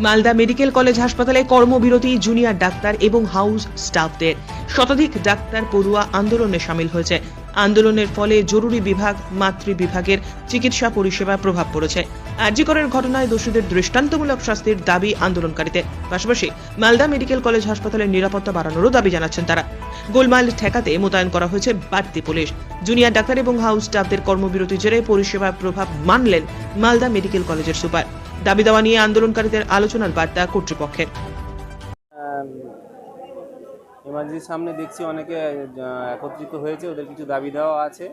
Malda medical college হাসপাতালে কর্মবিরতি junior doctor এবং হাউস স্টাফদের। শতাধিক ডাক্তার পড়ুয়া আন্দোলনে সামিল হয়েছে। আন্দোলনের ফলে জরুরি বিভাগ মাতৃ বিভাগের চিকিৎসা পরিষেবা প্রভাব পড়েছে। আর্যিকরের ঘটনায় দোষীদের দৃষ্টান্তমূলক শাস্তির দাবি আন্দোলনকারীদের। পাশাপাশি মালদা মেডিকেল কলেজ হাসপাতালের নিরাপত্তা বাড়ানোরও দাবি জানাচ্ছেন তারা। গোলমাল ঠেকাতে মোতায়েন করা হয়েছে বাড়তি পুলিশ। জুনিয়র ডাক্তার এবং হাউস স্টাফদের কর্মবিরতি জেরে পরিষেবার প্রভাব মানলেন মালদা মেডিকেল কলেজের সুপার। দাবি দেওয়া নিয়ে আন্দোলনকারীদের আলোচনার বার্তা কর্তৃপক্ষের। এমার্জেন্সির সামনে দেখছি অনেকে একত্রিত হয়েছে ওদের কিছু দাবি দেওয়া আছে।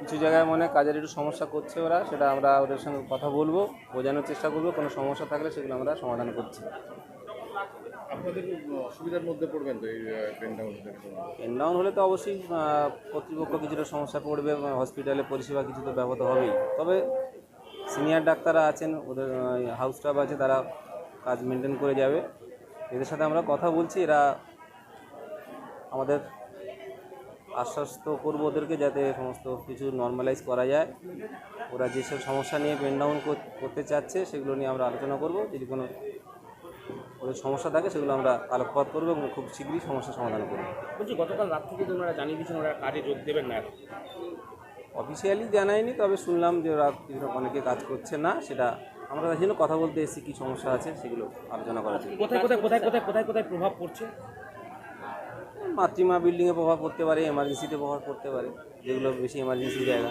কিছু জায়গায় মনে হয় কাজের একটু সমস্যা করছে ওরা সেটা আমরা ওদের সঙ্গে কথা বলব বোঝানোর চেষ্টা করব কোনো সমস্যা থাকলে সেগুলো আমরা সমাধান করছি। আপনাদের অসুবিধার মধ্যে পড়বেন তো এই পেন ডাউন হলে? তো অবশ্যই কর্তৃপক্ষ কিছুটা সমস্যা পড়বে হসপিটালে পরিষেবা কিছু তো ব্যাহত হবেই। তবে সিনিয়র ডাক্তাররা আছেন, ওদের হাউস স্টাফ আছে, তারা কাজ মেনটেন করে যাবে। এদের সাথে আমরা কথা বলছি, এরা আমাদের আশ্বস্ত করব ওদেরকে যাতে সমস্ত কিছু নর্মালাইজ করা যায়। ওরা যেসব সমস্যা নিয়ে পেন ডাউন করতে চাচ্ছে, সেগুলো নিয়ে আমরা আলোচনা করব। যদি কোনো ওদের সমস্যা থাকে, সেগুলো আমরা আলোকপাত করব এবং খুব শীঘ্রই সমস্যার সমাধান করব। বলছি, গতকাল রাত থেকে তো ওনারা জানিয়ে দিয়েছেন ওরা কাজে যোগ দেবেন না অফিসিয়ালি জানায়নি তবে শুনলাম যে ওরা কিছু অনেকে কাজ করছে না সেটা আমরা তার জন্য কথা বলতে এসেছি কী সমস্যা আছে সেগুলো আলোচনা করা কোথায় কোথায় কোথায় কোথায় কোথায় কোথায় প্রভাব পড়ছে? মাতৃমা বিল্ডিংয়ে প্রভাব পড়তে পারে এমার্জেন্সিতে প্রভাব পড়তে পারে যেগুলো বেশি এমার্জেন্সি জায়গা।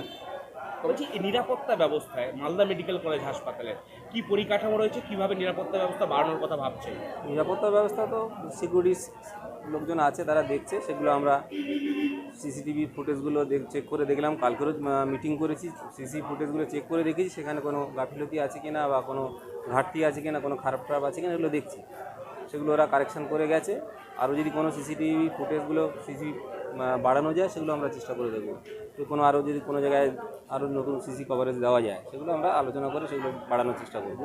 বলছি, এই নিরাপত্তা ব্যবস্থায় মালদা মেডিকেল কলেজ হাসপাতালে কি পরিকাঠামো রয়েছে? কীভাবে নিরাপত্তা ব্যবস্থা বাড়ানোর কথা ভাবছে? নিরাপত্তা ব্যবস্থা তো সিকিউরিটি লোকজন আছে, তারা দেখছে, সেগুলো আমরা সিসিটিভি ফুটেজগুলো চেক করে দেখলাম। কালকেরও মিটিং করেছি সিসি ফুটেজগুলো চেক করে দেখেছি, সেখানে কোনো গাফিলতি আছে কিনা বা কোনো ঘাটতি আছে কিনা, কোনো খারাপ খারাপ আছে কিনা, এগুলো দেখছি। সেগুলো ওরা কারেকশান করে গেছে। আরও যদি কোনো সিসিটিভি ফুটেজগুলো সিসি বাড়ানো যায় সেগুলো আমরা চেষ্টা করে দেবো তো কোনো আরও যদি কোনো জায়গায় আরও নতুন সিসি কভারেজ দেওয়া যায় সেগুলো আমরা আলোচনা করে সেগুলো বাড়ানোর চেষ্টা করব।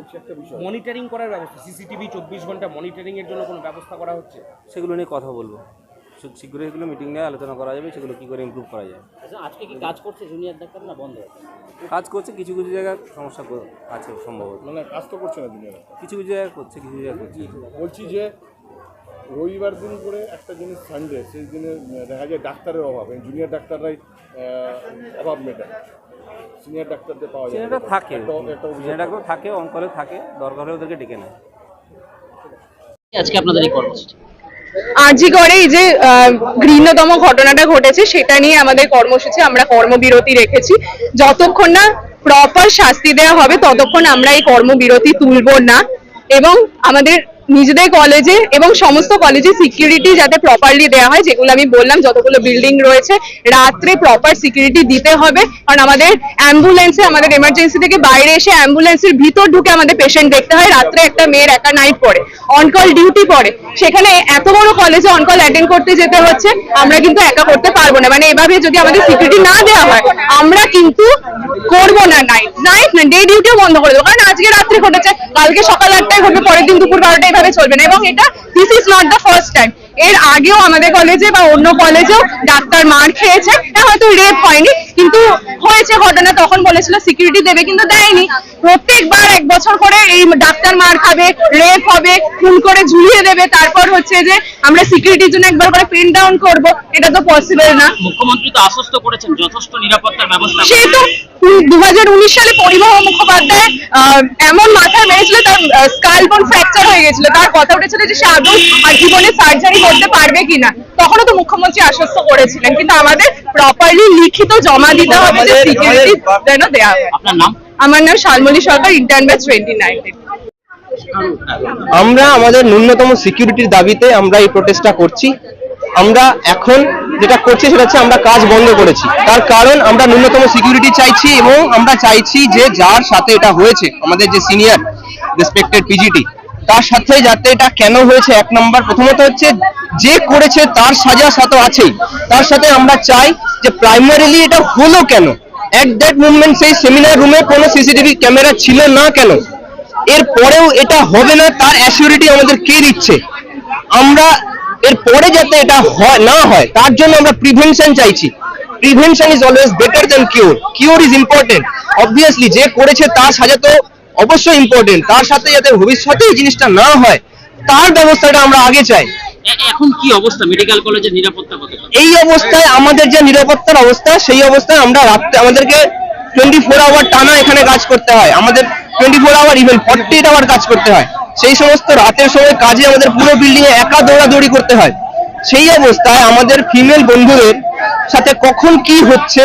মনিটারিং করার ব্যবস্থা সিসিটিভি চব্বিশ ঘণ্টা মনিটারিংয়ের জন্য কোনো ব্যবস্থা করা হচ্ছে? সেগুলো নিয়ে কথা বলব। শীঘ্রই এগুলো মিটিং নিয়ে আলোচনা করা যাবে সেগুলো কী করে ইমপ্রুভ করা যায়। আচ্ছা, আজকে কি কাজ করছে জুনিয়র ডাক্তার না বন্ধ? কাজ করছে কিছু কিছু জায়গায় সমস্যা আছে সম্ভবত। মানে কাজ তো করছে না দুনিয়ারা কিছু কিছু জায়গায় করছে কিছু জায়গায় করছে বলছি যে রবিবার দিন করে একটা জিনিস সানডে সেই দিনে দেখা যায় ডাক্তারের অভাব জুনিয়র ডাক্তাররাই অভাব মেটায়। সিনিয়র ডাক্তারদের পাওয়া যায় না। সিনিয়রটা থাকে অভিযোগ সিনিয়রটা থাকে অঙ্কলে থাকে দরকার হলে ওদেরকে ডেকে নেয়। আজকে আপনাদের এই কর্মসূচি। আজিগড়ে এই যে ঘৃণ্যতম ঘটনাটা ঘটেছে, সেটা নিয়ে আমাদের কর্মসূচি, আমরা কর্মবিরতি রেখেছি। যতক্ষণ না প্রপার শাস্তি দেওয়া হবে, ততক্ষণ আমরা এই কর্মবিরতি তুলব না। এবং আমাদের নিজেদের কলেজে এবং সমস্ত কলেজে সিকিউরিটি যাতে প্রপারলি দেওয়া হয়, যেগুলো আমি বললাম, যতগুলো বিল্ডিং রয়েছে, রাত্রে প্রপার সিকিউরিটি দিতে হবে। কারণ আমাদের অ্যাম্বুলেন্সে আমাদের এমার্জেন্সি থেকে বাইরে এসে অ্যাম্বুলেন্সের ভিতর ঢুকে আমাদের পেশেন্ট দেখতে হয়। রাত্রে একটা মেয়ের একা নাইট পড়ে অনকল ডিউটি পড়ে। সেখানে এত বড় কলেজে অনকল অ্যাটেন্ড করতে যেতে হচ্ছে, আমরা কিন্তু একা করতে পারব না। মানে এভাবে যদি আমাদের সিকিউরিটি না দেওয়া হয়, আমরা কিন্তু করব না নাইট নাইট না ডে ডিউটিও বন্ধ করে দেবো। কারণ আজকে রাত্রে ঘটেছে কালকে সকাল আটটায় ঘটবে পরের দিন দুপুর বারোটা এভাবে চলবে না। এবং এটা this is not the first time এর আগেও আমাদের কলেজে বা অন্য কলেজেও ডাক্তার মার খেয়েছে। হ্যাঁ হয়তো রেপ হয়নি কিন্তু হয়েছে ঘটনা তখন বলেছিল সিকিউরিটি দেবে কিন্তু দেয়নি। প্রত্যেকবার এক বছর করে এই ডাক্তার মার খাবে রেপ হবে খুন করে ঝুলিয়ে দেবে। তারপর হচ্ছে যে আমরা সিকিউরিটির জন্য একবার করে পেন ডাউন করব। এটা তো পসিবল না। মুখ্যমন্ত্রী তো আশ্বস্ত করেছেন যথেষ্ট নিরাপত্তার ব্যবস্থা সে তো দু হাজার উনিশ সালে পরিবহন মুখোপাধ্যায় আহ, এমন মাথায় মেরেছিল তার স্কালবোন ফ্র্যাকচার হয়ে গেছিল। তার কথা উঠেছিল যে সে আদৌ আর জীবনে সার্জারি করতে পারবে কিনা। তখনও তো মুখ্যমন্ত্রী আশ্বস্ত করেছিলেন। কিন্তু আমাদের প্রপারলি লিখিত জমা দিতে হবে যে সিকিউরিটি যেন দেওয়া হয়। আমার নাম Shalmali Sarkar intern batch twenty nineteen আমরা আমাদের ন্যূনতম সিকিউরিটির দাবিতে আমরা এই প্রোটেস্টটা করছি। আমরা এখন যেটা করছি সেটা হচ্ছে আমরা কাজ বন্ধ করেছি। তার কারণ আমরা ন্যূনতম সিকিউরিটি চাইছি এবং আমরা চাইছি যে যার সাথে এটা হয়েছে, আমাদের যে সিনিয়র রেসপেক্টেড পিজিটি তার সাথে যাতে এটা কেন হয়েছে এক নম্বর প্রথমত হচ্ছে যে করেছে তার সাজা সাথে আছেই। তার সাথে আমরা চাই যে প্রাইমারিলি এটা হলো কেন? এট দ্যাট মুভমেন্ট সেই সেমিনার রুমে কোনো সিসিটিভি ক্যামেরা ছিল না কেন? এর পরেও এটা হবে না, তার অ্যাসিউরিটি আমাদের কে দিচ্ছে? আমরা এর পরে যাতে এটা হয় না হয় তার জন্য আমরা প্রিভেনশন চাইছি। Prevention is always better than cure cure is important obviously যে করেছে তার সাজা তো অবশ্যই ইম্পর্টেন্ট তার সাথে যাতে ভবিষ্যতে এই জিনিসটা না হয় তার ব্যবস্থাটা আমরা আগে চাই। এখন কি অবস্থা? মেডিকেল কলেজের নিরাপত্তা এই অবস্থায় আমাদের যে নিরাপত্তার অবস্থা সেই অবস্থায় আমরা রাত্রে আমাদেরকে টোয়েন্টি ফোর আওয়ার টানা এখানে কাজ করতে হয়। আমাদের twenty four hour even forty eight hour কাজ করতে হয়। সেই সমস্ত রাতের সময় কাজে আমাদের পুরো বিল্ডিং এ একা দৌড়াদৌড়ি করতে হয়। সেই অবস্থায় আমাদের ফিমেল বন্ধুদের সাথে কখন কি হচ্ছে,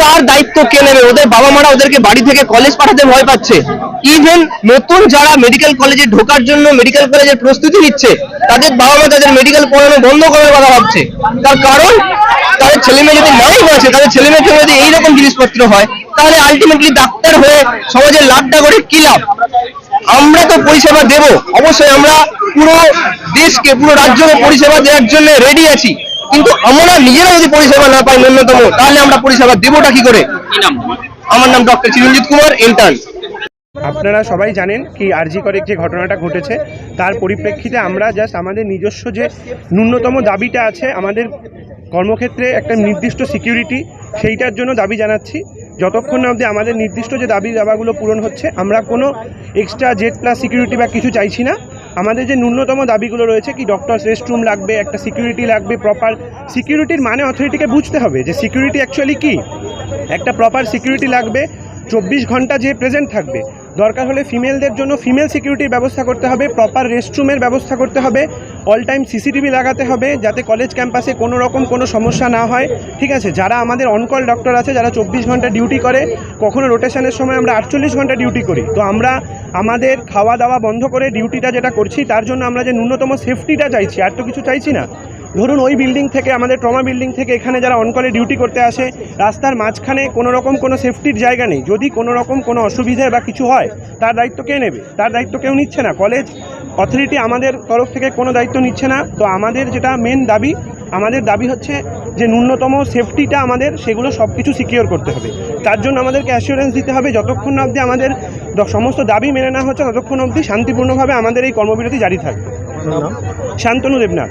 তার দায়িত্ব কে নেবে? ওদের বাবা মারা ওদেরকে বাড়ি থেকে কলেজ পাঠাতে ভয় পাচ্ছে। ইভেন নতুন যারা মেডিকেল কলেজে ঢোকার জন্য মেডিকেল কলেজের প্রস্তুতি নিচ্ছে, তাদের বাবা মা তাদের মেডিকেল পড়ানো বন্ধ করার কথা ভাবছে। তার কারণ, তাদের ছেলে মেয়ে যদি নাই বাঁচে তাদের ছেলে জন্য যদি এইরকম জিনিসপত্র হয়। তাহলে আলটিমেটলি ডাক্তার হয়ে সমাজের লাভটা করে কি লাভ? আমরা তো পরিষেবা দেব। অবশ্যই আমরা পুরো দেশকে পুরো রাজ্যকে পরিষেবা দেওয়ার জন্য রেডি আছি। কিন্তু আমরা নিজেরা যদি পরিষেবা না পাই ন্যূনতম তাহলে আমরা পরিষেবা দেবোটা কি করে? আমার নাম ডক্টর চিরঞ্জিত কুমার ইন্টার্ন আপনারা সবাই জানেন কি আরজি করে যে ঘটনাটা ঘটেছে, তার পরিপ্রেক্ষিতে আমরা জাস্ট আমাদের নিজস্ব যে ন্যূনতম দাবিটা আছে, আমাদের কর্মক্ষেত্রে একটা নির্দিষ্ট সিকিউরিটি সেইটার জন্য দাবি জানাচ্ছি। যতক্ষণ না অবধি আমাদের নির্দিষ্ট যে দাবি দাবাগুলো পূরণ হচ্ছে, আমরা কোনো এক্সট্রা জেড প্লাস সিকিউরিটি বা কিছু চাইছি না। আমাদের যে ন্যূনতম দাবিগুলো রয়েছে, কি ডক্টর রেস্টরুম লাগবে, একটা সিকিউরিটি লাগবে প্রপার সিকিউরিটির মানে অথরিটিকে বুঝতে হবে যে সিকিউরিটি অ্যাকচুয়ালি কি? একটা প্রপার সিকিউরিটি লাগবে, চব্বিশ ঘণ্টা যে প্রেজেন্ট থাকবে দরকার হলে ফিমেলদের জন্য ফিমেল সিকিউরিটির ব্যবস্থা করতে হবে প্রপার রেস্টরুমের ব্যবস্থা করতে হবে অল টাইম সিসিটিভি লাগাতে হবে, যাতে কলেজ ক্যাম্পাসে কোনো রকম কোনো সমস্যা না হয়। ঠিক আছে? যারা আমাদের অনকল ডক্টর আছে, যারা চব্বিশ ঘণ্টা ডিউটি করে, কখনো রোটেশনের সময় আমরা আটচল্লিশ ঘণ্টা ডিউটি করি। তো আমরা আমাদের খাওয়া দাওয়া বন্ধ করে ডিউটিটা যেটা করছি, তার জন্য আমরা যে ন্যূনতম সেফটিটা চাইছি, আর তো কিছু চাইছি না। ধরুন ওই বিল্ডিং থেকে আমাদের ট্রমা বিল্ডিং থেকে এখানে যারা অনকলে ডিউটি করতে আসে রাস্তার মাঝখানে কোনো রকম কোনো সেফটির জায়গা নেই। যদি কোনো রকম কোনো অসুবিধা বা কিছু হয় তার দায়িত্ব কে নেবে? তার দায়িত্ব কেউ নিচ্ছে না। কলেজ অথরিটি আমাদের তরফ থেকে কোনো দায়িত্ব নিচ্ছে না। তো আমাদের যেটা মেন দাবি আমাদের দাবি হচ্ছে যে ন্যূনতম সেফটিটা আমাদের সেগুলো সব কিছু সিকিওর করতে হবে। তার জন্য আমাদেরকে অ্যাসিওরেন্স দিতে হবে যতক্ষণ না অবধি আমাদের সমস্ত দাবি মেনে না হচ্ছে ততক্ষণ অবধি শান্তিপূর্ণভাবে আমাদের এই কর্মবিরতি জারি থাকবে। শান্তনু দেবনাথ।